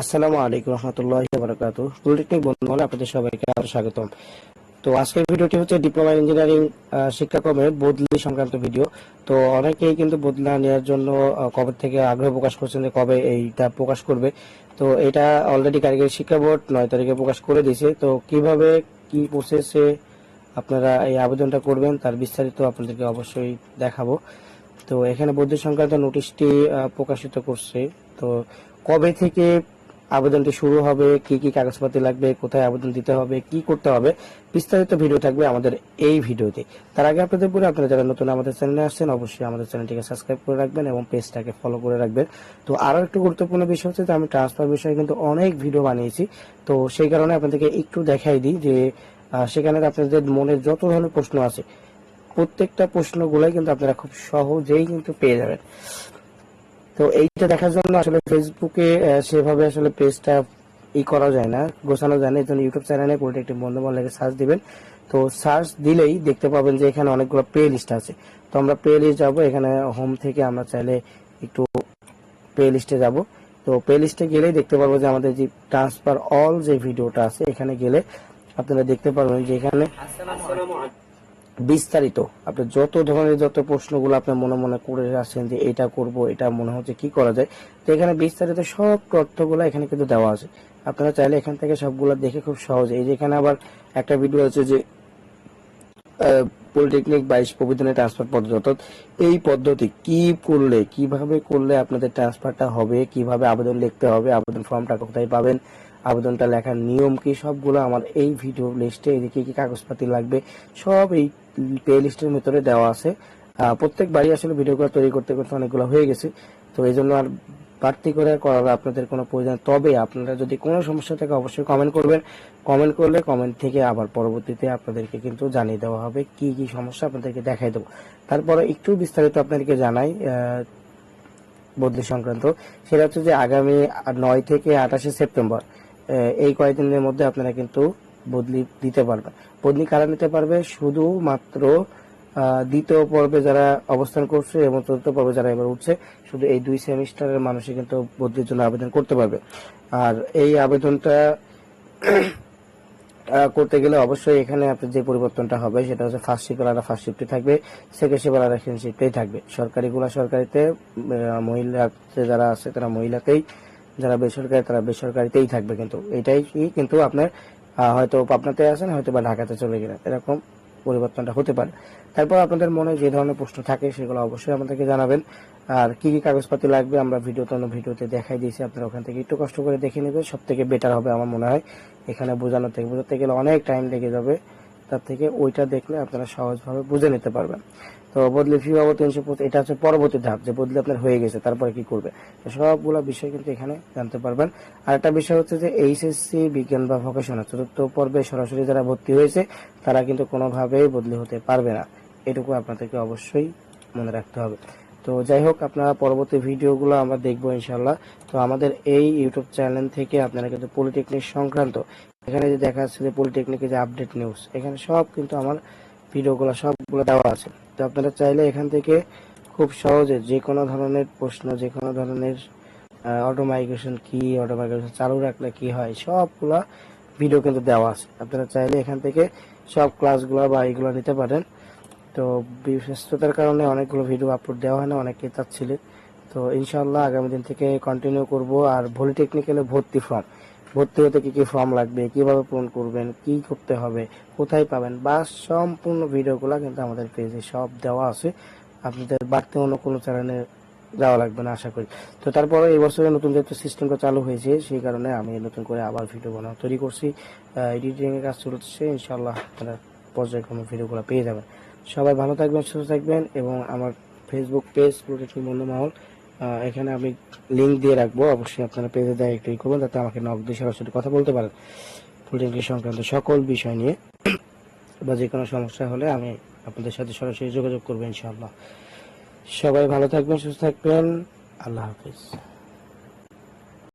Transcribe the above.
আসসালামু আলাইকুম রহমতুল্লাহ বারকাতু পলিটেকনিক বন্ধুগণ, আপনাদের সবাইকে আরও স্বাগতম। তো আজকের ভিডিওটি হচ্ছে ডিপ্লোমা ইঞ্জিনিয়ারিং শিক্ষাক্রমের বদলি সংক্রান্ত ভিডিও। তো অনেকেই কিন্তু বদলা নেওয়ার জন্য কবে থেকে আগ্রহ প্রকাশ করছেন যে কবে এইটা প্রকাশ করবে। তো এটা অলরেডি কারিগরি শিক্ষা বোর্ড নয় তারিখে প্রকাশ করে দিয়েছে। তো কীভাবে, কি প্রসেসে আপনারা এই আবেদনটা করবেন, তার বিস্তারিত আপনাদেরকে অবশ্যই দেখাবো। তো এখানে বৌদ্ধ সংক্রান্ত নোটিশটি প্রকাশিত করছে। তো কবে থেকে আবেদনটি শুরু হবে, কি কি কাগজপত্র লাগবে, কোথায় আবেদন দিতে হবে, কি করতে হবে, বিস্তারিত ভিডিও থাকবে আমাদের এই ভিডিওতে। তার আগে আপনাদের বলে, আপনারা যারা নতুন আমাদের চ্যানেলে আসছেন, অবশ্যই আমাদের চ্যানেলটিকে সাবস্ক্রাইব করে রাখবেন এবং পেজটাকে ফলো করে রাখবেন। তো আরও একটু গুরুত্বপূর্ণ বিষয় হচ্ছে যে, আমি ট্রান্সফার বিষয়ে কিন্তু অনেক ভিডিও বানিয়েছি। তো সেই কারণে আপনাদেরকে একটু দেখাই দিই যে সেখানে আপনাদের মনে যত ধরনের প্রশ্ন আছে, প্রত্যেকটা প্রশ্নগুলোই কিন্তু আপনারা খুব সহজেই কিন্তু পেয়ে যাবেন। তো এইটা দেখার জন্য আসলে ফেসবুকে সেভাবে আসলে পেজটা ই করা যায় না, গোছানো যায় না। এই জন্য ইউটিউব চ্যানেলে পলিটেকনিক বন্ধুবান লেগে সার্চ দিবেন। তো সার্চ দিলেই দেখতে পাবেন যে এখানে অনেকগুলো প্লে লিস্ট আছে। তো আমরা প্লে লিস্ট যাব, এখানে হোম থেকে আমরা চাইলে একটু প্লে লিস্টে যাব। তো প্লে লিস্টে গেলেই দেখতে পারব যে আমাদের যে ট্রান্সফার অল যে ভিডিওটা আছে, এখানে গেলে আপনারা দেখতে পারবেন যে এখানে বিস্তারিত আপনি যত ধরনের যত প্রশ্নগুলো আপনার মনে মনে করে আসছেন যে এটা করব, এটা মনে হচ্ছে কি করা যায়, তো এখানে বিস্তারিত সব তথ্যগুলো এখানে কিন্তু দেওয়া আছে। আপনারা চাইলে এখান থেকে সবগুলো দেখে খুব সহজে, এই যে এখানে আবার একটা ভিডিও আছে যে পলিটেকনিক বাইশ প্রবিধানে ট্রান্সফার পদ্ধতি, অর্থাৎ এই পদ্ধতি কি করলে, কীভাবে করলে আপনাদের ট্রান্সফারটা হবে, কীভাবে আবেদন লিখতে হবে, আবেদন ফর্মটা কোথায় পাবেন আবেদনটা লেখার নিয়ম কি সবগুলো আমার এই ভিডিও লিস্টে এদিকে কি কাগজপাতি লাগবে সব এই প্লে লিস্টের ভিতরে দেওয়া আছে। আহ, প্রত্যেক বাড়ি আসলে ভিডিওগুলো তৈরি করতে করতে অনেকগুলো হয়ে গেছে। তো এই জন্য আর বাড়তি করে করার আপনাদের কোনো প্রয়োজন। তবে আপনারা যদি কোনো সমস্যা থাকে অবশ্যই কমেন্ট করবেন। কমেন্ট করলে কমেন্ট থেকে আবার পরবর্তীতে আপনাদেরকে কিন্তু জানিয়ে দেওয়া হবে কি কি সমস্যা আপনাদেরকে দেখাই দেবো। তারপরে একটু বিস্তারিত আপনাদেরকে জানাই বদলি সংক্রান্ত। সেটা হচ্ছে যে আগামী নয় থেকে আঠাশে সেপ্টেম্বর এই কয়েকদিনের মধ্যে আপনারা কিন্তু বদলি দিতে পারবেন। বদলি কারা নিতে পারবে? শুধুমাত্র দ্বিতীয় পর্বে যারা অবস্থান করছে এবং চতুর্থ পর্বে যারা এবার উঠছে, শুধু এই দুই সেমিস্টারের মানুষই কিন্তু বদলির জন্য আবেদন করতে পারবে। আর এই আবেদনটা করতে গেলে অবশ্যই এখানে আপনার যে পরিবর্তনটা হবে, সেটা হচ্ছে ফার্স্ট শিপের আর ফার্স্ট শিফটে থাকবে সেকেন্ড শিপের আর সেকেন্ড শিফটেই থাকবে। সরকারিগুলা সরকারিতে মহিলা যারা আছে, তারা মহিলাতেই যারা বেসরকারি, তারা বেসরকারিতেই থাকবে কিন্তু। এটাই কি কিন্তু আপনার হয়তো পাবনাতে আছেন, হয়তো বা ঢাকাতে চলে গেলেন। এরকম পরিবর্তনটা হতে পারে। তারপর আপনাদের মনে যে ধরনের প্রশ্ন থাকে সেগুলো অবশ্যই আমাদেরকে জানাবেন। আর কি কি কাগজপাতি লাগবে আমরা ভিডিওতে অন্য ভিডিওতে দেখাই দিয়েছি। আপনারা ওখান থেকে একটু কষ্ট করে দেখে নেবেন। সব থেকে বেটার হবে আমার মনে হয়। এখানে বোঝানো থেকে, বোঝাতে গেলে অনেক টাইম লেগে যাবে। তার থেকে ওইটা দেখলে আপনারা সহজভাবে বুঝে নিতে পারবেন। তো বদলি ফি বাবদ তিনশো পঁচিশ, এটা হচ্ছে পরবর্তী ধাপ, যে বদলি আপনার হয়ে গেছে, তারপরে কি করবে? সবগুলো বিষয় কিন্তু এখানে জানতে পারবেন। আর একটা বিষয় হচ্ছে যে এইচএসসি বিজ্ঞান বা ভোকেশনাল চতুর্থ পর্বে সরাসরি যারা ভর্তি হয়েছে, তারা কিন্তু কোনোভাবেই বদলি হতে পারবে না। এটুকু আপনাদেরকে অবশ্যই মনে রাখতে হবে। তো যাই হোক, আপনারা পরবর্তী ভিডিওগুলো আমরা দেখব ইনশাল্লাহ তো আমাদের এই ইউটিউব চ্যানেল থেকে আপনারা কিন্তু পলিটেকনিক সংক্রান্ত এখানে যে দেখা যাচ্ছে যে পলিটেকনিকের যে আপডেট নিউজ এখানে সব কিন্তু আমার ভিডিওগুলো সবগুলো দেওয়া আছে। তো আপনারা চাইলে এখান থেকে খুব সহজে যে কোনো ধরনের প্রশ্ন, যে কোনো ধরনের অটো মাইগ্রেশন কি অটো মাইগ্রেশন চালু রাখলে কি হয়, সবগুলা ভিডিও কিন্তু দেওয়া আছে। আপনারা চাইলে এখান থেকে সব ক্লাসগুলো বা এইগুলো নিতে পারেন। তো ব্যস্ততার কারণে অনেকগুলো ভিডিও আপলোড দেওয়া হয় না অনেকে চাচ্ছিলেন। তো ইনশাল্লাহ আগামী দিন থেকে কন্টিনিউ করব। আর ভলি টেকনিক্যালে ভর্তি ফর্ম ভর্তি হতে কি কি ফর্ম লাগবে, কীভাবে পূরণ করবেন, কি করতে হবে, কোথায় পাবেন, বা সম্পূর্ণ ভিডিওগুলো কিন্তু আমাদের পেজে সব দেওয়া আছে। আপনাদের বাড়তি অন্য কোনো চ্যানেলে যাওয়া লাগবে না, আশা করি। তো তারপরে এই বছরে নতুন যেহেতু সিস্টেমটা চালু হয়েছে, সেই কারণে আমি নতুন করে আবার ভিডিও বানানো তৈরি করছি। এডিটিং এর কাজ চলছে ইনশাল্লাহ আপনারা পর্যায়ক্রমে ভিডিওগুলো পেয়ে যাবেন। সবাই ভালো থাকবেন, সুস্থ থাকবেন, এবং আমার ফেসবুক পেজ প্রোটেকশন বন্ধু মহল এখানে আমি লিঙ্ক দিয়ে রাখব। অবশ্যই আপনারা পেজে দেয় ই করবেন, তাতে আমাকে নক দিয়ে সরাসরি কথা বলতে পারেন। পলিটিক্যাল সংক্রান্ত সকল বিষয় নিয়ে। বা যে কোনো সমস্যা হলে আমি আপনাদের সাথে সরাসরি যোগাযোগ করব ইনশাআল্লাহ। সবাই ভালো থাকবেন, সুস্থ থাকবেন। আল্লাহ হাফিজ।